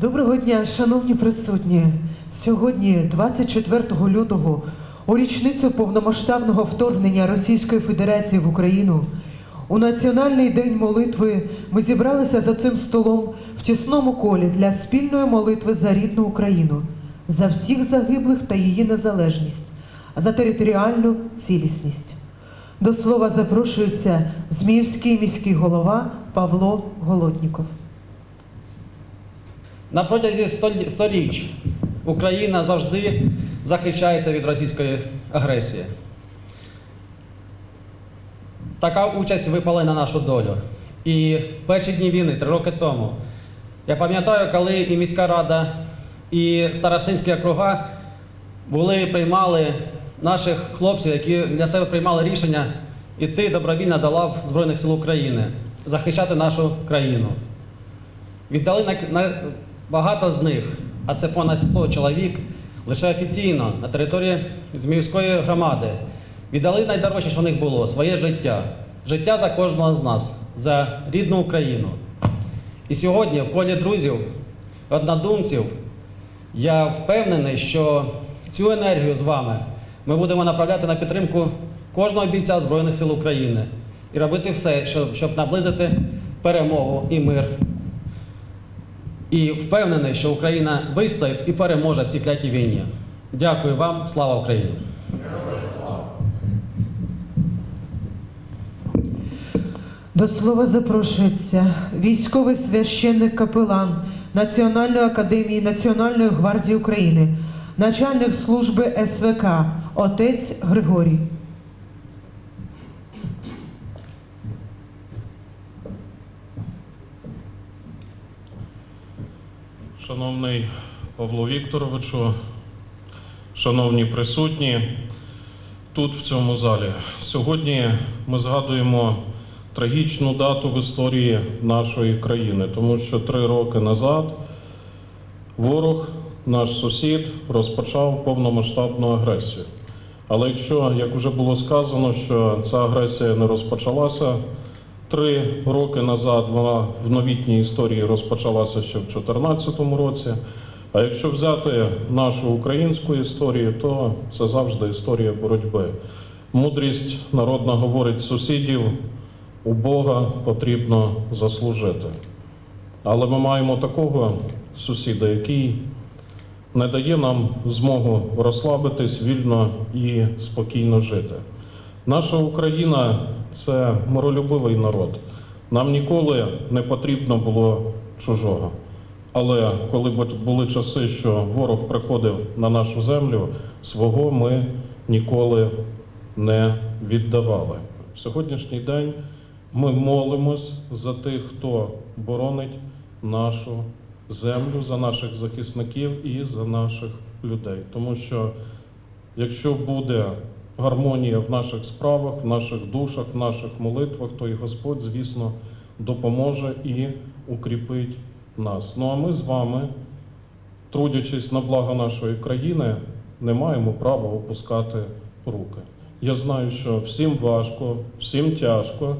Доброго дня, шановні присутні. Сьогодні, 24 лютого, у річницю повномасштабного вторгнення Російської Федерації в Україну, у Національний день молитви ми зібралися за цим столом в тісному колі для спільної молитви за рідну Україну, за всіх загиблих та її незалежність, за територіальну цілісність. До слова запрошується Зміївський міський голова Павло Голодніков. На протязі сторіч Україна завжди захищається від російської агресії. Така участь випала на нашу долю. І перші дні війни, три роки тому, я пам'ятаю, коли і міська рада, і старостинські округа були, приймали наших хлопців, які для себе приймали рішення іти добровільно до лав Збройних сил України, захищати нашу країну. Віддали на багато з них, а це понад 100 чоловік, лише офіційно на території Зміївської громади. Віддали найдорожче, що в них було своє життя. Життя за кожного з нас, за рідну Україну. І сьогодні, в колі друзів, однодумців, я впевнений, що цю енергію з вами ми будемо направляти на підтримку кожного бійця Збройних сил України і робити все, щоб, наблизити перемогу і мир і впевнений, що Україна вистоїть і переможе в цій клятій війні. Дякую вам, слава Україні! До слова запрошується військовий священник капелан Національної академії Національної гвардії України, начальник служби СВК, отець Григорій. Шановний Павло Вікторовичу, шановні присутні тут, в цьому залі. Сьогодні ми згадуємо трагічну дату в історії нашої країни, тому що три роки назад ворог, наш сусід, розпочав повномасштабну агресію. Але якщо, як вже було сказано, що ця агресія не розпочалася Три роки назад вона в новітній історії розпочалася ще в 2014 році. А якщо взяти нашу українську історію, то це завжди історія боротьби. Мудрість народна говорить сусідів, у Бога потрібно заслужити. Але ми маємо такого сусіда, який не дає нам змогу розслабитись вільно і спокійно жити. Наша Україна це миролюбивий народ. Нам ніколи не потрібно було чужого. Але коли були часи, що ворог приходив на нашу землю, свого ми ніколи не віддавали. В сьогоднішній день ми молимось за тих, хто боронить нашу землю, за наших захисників і за наших людей. Тому що якщо буде гармонія в наших справах, в наших душах, в наших молитвах, то і Господь, звісно, допоможе і укріпить нас. Ну а ми з вами, трудячись на благо нашої країни, не маємо права опускати руки. Я знаю, що всім важко, всім тяжко.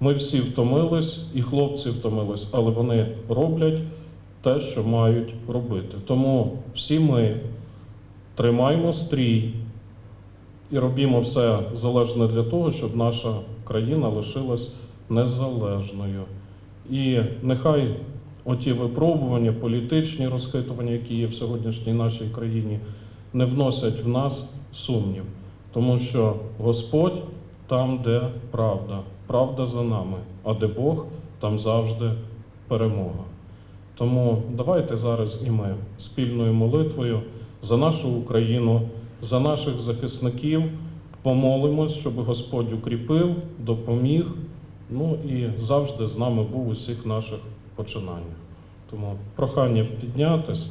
Ми всі втомились, і хлопці втомились, але вони роблять те, що мають робити. Тому всі ми тримаємо стрій і робімо все залежне для того, щоб наша країна лишилась незалежною. І нехай оті випробування, політичні розхитування, які є в сьогоднішній нашій країні, не вносять в нас сумнів, тому що Господь там, де правда, правда за нами, а де Бог, там завжди перемога. Тому давайте зараз і ми спільною молитвою за нашу Україну, за наших захисників помолимось, щоб Господь укріпив, допоміг, ну і завжди з нами був у всіх наших починаннях. Тому прохання піднятись.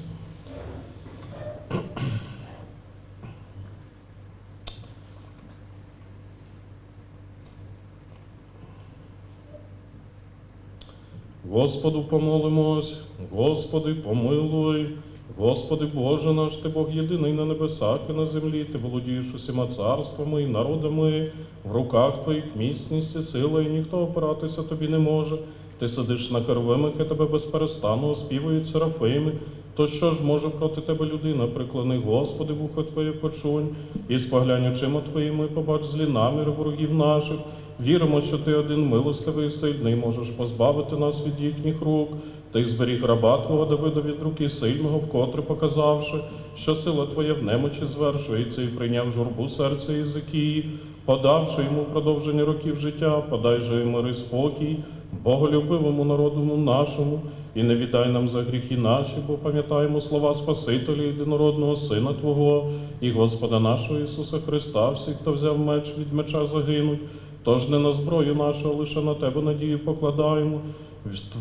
Господу помолимось, Господи, помилуй, Господи Боже наш, Ти Бог єдиний на небесах і на землі, Ти володієш усіма царствами і народами, в руках Твоїх міцність і сила, і ніхто опиратися Тобі не може. Ти сидиш на хервимах, і тебе безперестану оспівують серафими. То що ж може проти тебе людина? Приклони, Господи, вухо Твоє почунь, і споглянь очима Твоїми, побач злі наміри ворогів наших. Віримо, що Ти один милостивий і сильний, можеш позбавити нас від їхніх рук. Ти зберіг раба Твого Давида від руки сильного, вкотре показавши, що сила Твоя в немочі звершується, і прийняв журбу серця Єзикії, подавши йому продовження років життя, подай же йому мир спокій, боголюбивому народу нашому, і не віддай нам за гріхи наші, бо пам'ятаємо слова Спасителя єдинородного Сина Твого і Господа нашого Ісуса Христа, всіх, хто взяв меч від меча загинуть. Тож не на зброю нашу, а лише на тебе надію покладаємо,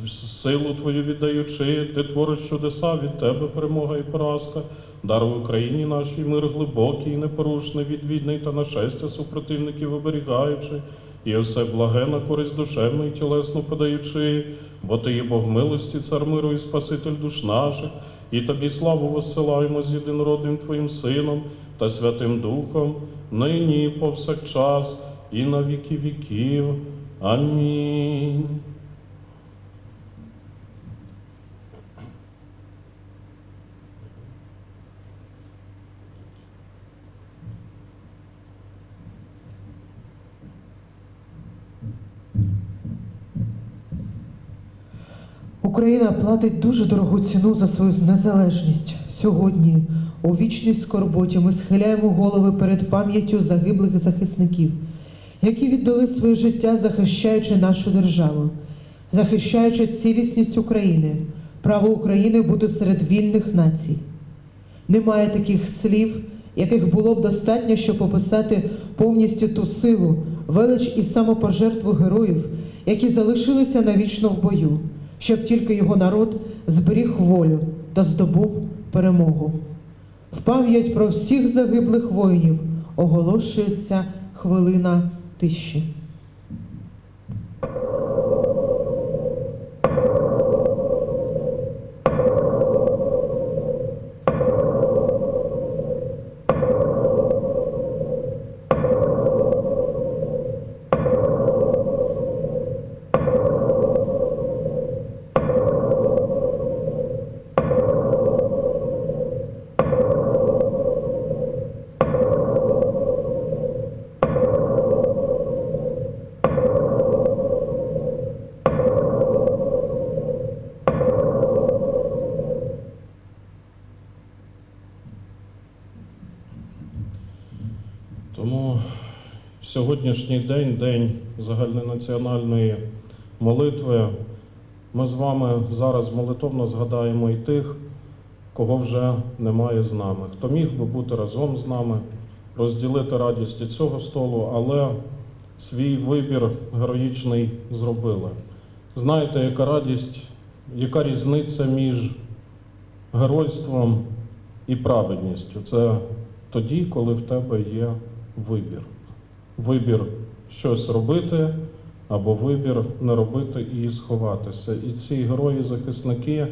силу Твою віддаючи, ти твориш чудеса від тебе, перемога і поразка. Даруй Україні нашій мир глибокий, і непорушний, від війни та нашестя супротивників оберігаючи, і усе благе на користь душевну і тілесну подаючи, бо ти є Бог милості, цар миру і Спаситель душ наших, і тобі славу воссилаємо з єдинородним Твоїм Сином та Святим Духом, нині повсякчас, і на віки віків. Амінь. Україна платить дуже дорогу ціну за свою незалежність. Сьогодні, у вічній скорботі, ми схиляємо голови перед пам'яттю загиблих захисників, які віддали своє життя, захищаючи нашу державу, захищаючи цілісність України, право України бути серед вільних націй. Немає таких слів, яких було б достатньо, щоб описати повністю ту силу, велич і самопожертву героїв, які залишилися навічно в бою, щоб тільки його народ зберіг волю та здобув перемогу. В пам'ять про всіх загиблих воїнів оголошується хвилина тиші. Сьогоднішній день, день загальнонаціональної молитви, ми з вами зараз молитовно згадаємо і тих, кого вже немає з нами, хто міг би бути разом з нами, розділити радість цього столу, але свій вибір героїчний зробили. Знаєте, яка радість, яка різниця між геройством і праведністю? Це тоді, коли в тебе є вибір. Вибір щось робити або вибір не робити і сховатися. І ці герої-захисники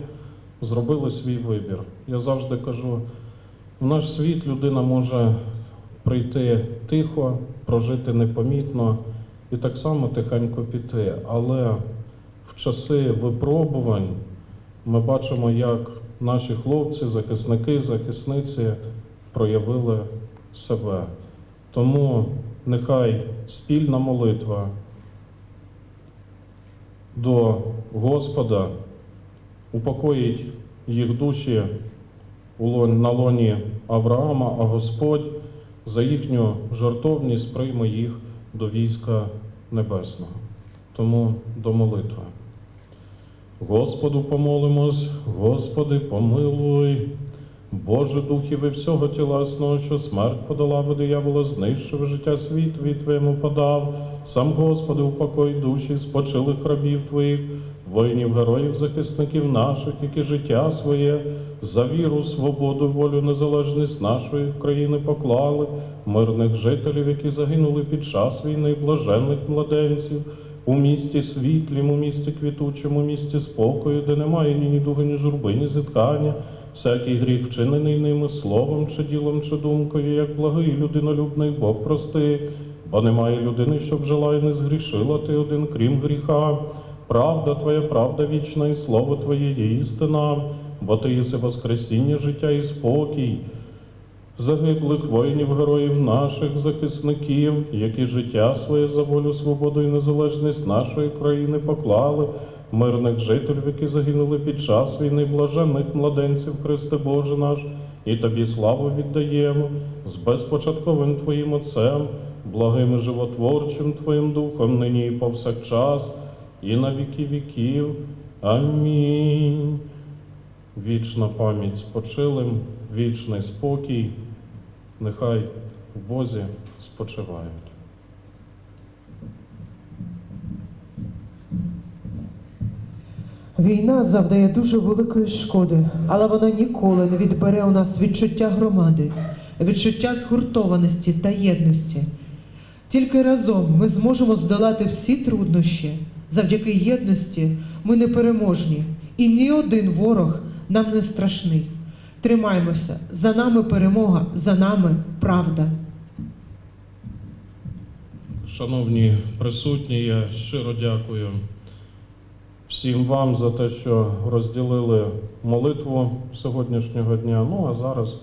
зробили свій вибір. Я завжди кажу: в наш світ людина може прийти тихо, прожити непомітно і так само тихенько піти. Але в часи випробувань ми бачимо, як наші хлопці, захисники, захисниці проявили себе. Тому нехай спільна молитва до Господа упокоїть їх душі на лоні Авраама, а Господь за їхню жартовність прийме їх до війська небесного. Тому до молитви. Господу помолимось, Господи, помилуй. Боже духів і всього тілесного, що смерть подала, бо диявола знищив життя світові Твоєму подав. Сам Господи, упокой душі спочилих рабів Твоїх, воїнів, героїв, захисників наших, які життя своє за віру, свободу, волю, незалежність нашої країни поклали, мирних жителів, які загинули під час війни, блаженних младенців. У місті світлім, у місті квітучому, місті спокою, де немає ні недуги, ні журби, ні зіткання, всякий гріх, вчинений ними словом чи ділом, чи думкою, як благий людинолюбний Бог прости, бо немає людини, щоб жила і не згрішила ти один, крім гріха. Правда Твоя, правда вічна, і слово Твоє є істина, бо Ти єси воскресіння, життя і спокій загиблих воїнів, героїв наших захисників, які життя своє за волю, свободу і незалежність нашої країни поклали, мирних жителів, які загинули під час війни, блаженних младенців, Христе Боже наш, і Тобі славу віддаємо з безпочатковим Твоїм Отцем, благим і животворчим Твоїм Духом, нині і повсякчас, і на віки віків. Амінь. Вічна пам'ять спочилим, вічний спокій, нехай в Бозі спочивають. Війна завдає дуже великої шкоди, але вона ніколи не відбере у нас відчуття громади, відчуття згуртованості та єдності. Тільки разом ми зможемо здолати всі труднощі. Завдяки єдності ми непереможні, і ні один ворог нам не страшний. Тримаймося, за нами перемога, за нами правда. Шановні присутні, я щиро дякую всім вам за те, що розділили молитву сьогоднішнього дня. Ну а зараз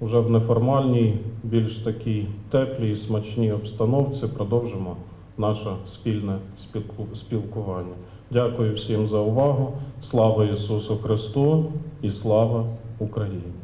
уже в неформальній, більш такій теплій смачній обстановці продовжимо наше спільне спілку- спілкування. Дякую всім за увагу. Слава Ісусу Христу і слава Україні!